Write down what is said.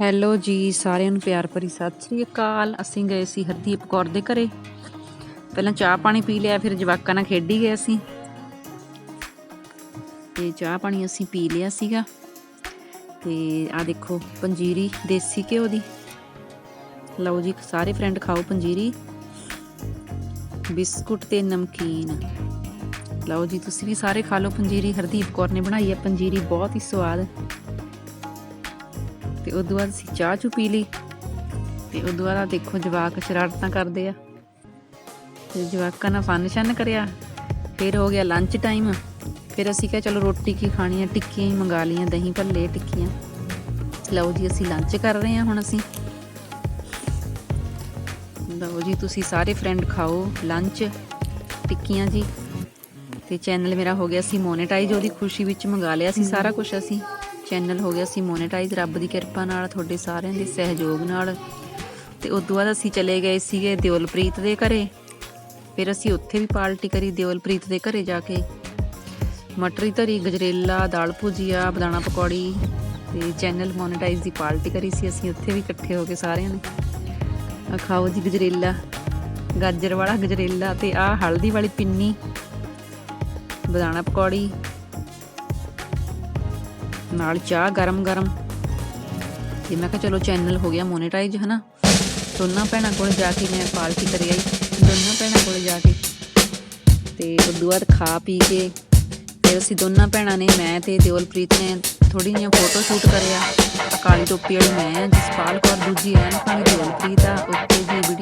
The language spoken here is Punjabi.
ਹੈਲੋ ਜੀ, ਸਾਰਿਆਂ ਨੂੰ ਪਿਆਰ ਭਰੀ ਸਤਿ ਸ੍ਰੀ ਅਕਾਲ। ਅਸੀਂ ਗਏ ਸੀ ਹਰਦੀਪ ਕੌਰ ਦੇ ਘਰੇ। ਪਹਿਲਾਂ ਚਾਹ ਪਾਣੀ ਪੀ ਲਿਆ, ਫਿਰ ਜਵਾਕਾਂ ਨਾਲ ਖੇਡੀ ਗਏ ਅਸੀਂ। ਤੇ ਚਾਹ ਪਾਣੀ ਅਸੀਂ ਪੀ ਲਿਆ ਸੀਗਾ। ਤੇ ਆ ਦੇਖੋ, ਪੰਜੀਰੀ ਦੇਸੀ ਘਿਓ ਦੀ। ਲਓ ਜੀ, ਸਾਰੇ ਫਰੈਂਡ ਖਾਓ ਪੰਜੀਰੀ। ਬਿਸਕੁਟ ਤੇ ਨਮਕੀਨ। ਲਓ ਜੀ, ਤੁਸੀਂ ਵੀ ਸਾਰੇ ਖਾ ਲਓ ਪੰਜੀਰੀ। ਹਰਦੀਪ ਕੌਰ ਨੇ ਬਣਾਈ ਹੈ ਪੰਜੀਰੀ, ਬਹੁਤ ਹੀ ਸਵਾਦ। ਤੇ ਉਦੋਂ ਬਾਅਦ ਅਸੀਂ ਚਾਹ ਚੁ ਪੀ ਲਈ। ਤੇ ਉਦੋਂ ਬਾਅਦ ਦੇਖੋ ਜਵਾਕ ਸ਼ਰਾਰਤਾਂ ਕਰਦੇ ਆ। ਤੇ ਜਵਾਕਾਂ ਨਾਲ ਫਨ ਸ਼ਨ ਕਰਿਆ। ਫਿਰ ਹੋ ਗਿਆ ਲੰਚ ਟਾਈਮ ਫਿਰ ਅਸੀਂ ਕਿਹਾ ਚਲੋ ਰੋਟੀ ਕੀ ਖਾਣੀ ਆ? ਟਿੱਕੀਆਂ ਹੀ ਮੰਗਾ ਲਈਆਂ, ਦਹੀਂ ਭੱਲੇ, ਟਿੱਕੀਆਂ। ਲਓ ਜੀ, ਅਸੀਂ ਲੰਚ ਕਰ ਰਹੇ ਹਾਂ ਹੁਣ ਅਸੀਂ। ਲਓ ਜੀ, ਤੁਸੀਂ ਸਾਰੇ ਫਰੈਂਡ ਖਾਓ ਲੰਚ ਟਿੱਕੀਆਂ ਜੀ। ਤੇ ਚੈਨਲ ਮੇਰਾ ਹੋ ਗਿਆ ਸੀ ਮੋਨੇਟਾਈਜ਼ ਉਹਦੀ ਖੁਸ਼ੀ ਵਿੱਚ ਮੰਗਾ ਲਿਆ ਸੀ ਸਾਰਾ ਕੁਝ ਅਸੀਂ। ਚੈਨਲ ਹੋ ਗਿਆ ਸੀ ਮੋਨੇਟਾਈਜ਼ ਰੱਬ ਦੀ ਕਿਰਪਾ ਨਾਲ, ਤੁਹਾਡੇ ਸਾਰਿਆਂ ਦੇ ਸਹਿਯੋਗ ਨਾਲ। ਤੇ ਉਸ ਤੋਂ ਬਾਅਦ ਅਸੀਂ ਚਲੇ ਗਏ ਸੀਗੇ ਦਿਓਲਪ੍ਰੀਤ ਦੇ ਘਰੇ। ਫਿਰ ਅਸੀਂ ਉੱਥੇ ਵੀ ਪਾਰਟੀ ਕਰੀ ਦਿਓਲਪ੍ਰੀਤ ਦੇ ਘਰੇ ਜਾ ਕੇ। ਮਟਰੀ ਧਰੀ, ਗਜਰੇਲਾ, ਦਾਲ ਭੁਜੀਆ ਬਦਾਣਾ ਪਕੌੜੀ ਤੇ ਚੈਨਲ ਮੋਨੇਟਾਈਜ਼ ਦੀ ਪਾਰਟੀ ਕਰੀ ਸੀ ਅਸੀਂ, ਉੱਥੇ ਵੀ ਇਕੱਠੇ ਹੋ ਕੇ ਸਾਰਿਆਂ ਨੇ। ਖਾਓ ਜੀ ਗਜਰੇਲਾ, ਗਾਜਰ ਵਾਲਾ ਗਜਰੇਲਾ ਤੇ ਆਹ ਹਲਦੀ ਵਾਲੀ ਪਿੰਨੀ ਬਦਾਣਾ ਪਕੌੜੀ ਨਾਲ ਚਾਹ ਗਰਮ ਗਰਮ। ਤੇ ਮੈਂ ਕਿਹਾ ਚਲੋ ਚੈਨਲ ਹੋ ਗਿਆ ਮੋਨੇਟਾਈਜ਼ ਹਨਾ? ਦੋਨਾਂ ਭੈਣਾਂ ਕੋਲ ਜਾ ਕੇ ਮੈਂ ਪਾਰਟੀ ਕਰੀ ਆਈ। ਦੋਨਾਂ ਭੈਣਾਂ ਕੋਲ ਜਾ ਕੇ। ਤੇ ਉਦੋਂ ਬਾਅਦ ਖਾ ਪੀ ਕੇ ਫਿਰ ਅਸੀਂ ਦੋਨਾਂ ਭੈਣਾਂ ਨੇ ਮੈਂ ਤੇ ਦਿਓਲਪ੍ਰੀਤ ਨੇ ਥੋੜੀ ਜਿਹੀਆਂ ਫੋਟੋ ਸ਼ੂਟ ਕਰਿਆ। ਆਹ ਕਾਲੀ ਟੋਪੀ ਵਾਲੀ ਮੈਂ ਆ, ਜਸਪਾਲ ਕੌਰ, ਦੂਜੀ ਐਨ ਖਾਣੀ ਦਿਓਲਪ੍ਰੀਤ ਆ ਉੱਤੇ ਜੀ